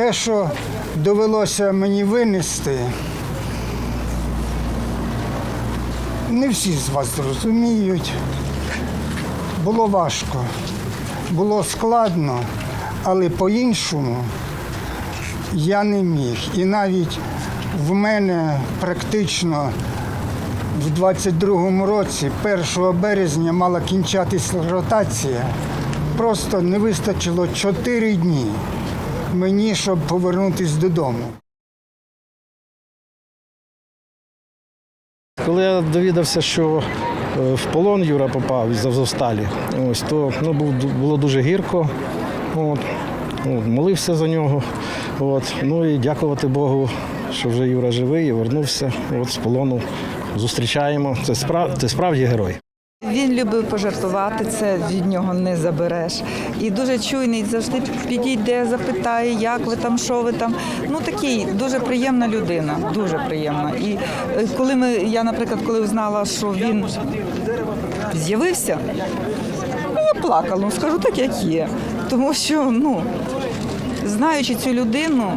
те, що довелося мені винести, не всі з вас зрозуміють. Було важко, було складно, але по-іншому я не міг. І навіть в мене практично в 22-му році, 1 березня, мала кінчатись ротація. Просто не вистачило 4 дні мені, щоб повернутися додому. Коли я довідався, що е, в полон Юра попав із Азовсталі, ось то ну, було дуже гірко. От, от, молився за нього. От, ну і дякувати Богу, що вже Юра живий і вернувся от, з полону. Зустрічаємо. Це, справ, це справді герой. Він любив пожартувати, це від нього не забереш. І дуже чуйний, завжди підійде, запитає, як ви там, що ви там. Ну такий дуже приємна людина, дуже приємна. І е, коли ми, я, наприклад, коли узнала, що він з'явився, ну, я плакала, ну скажу так, як є. Тому що, ну, знаючи цю людину,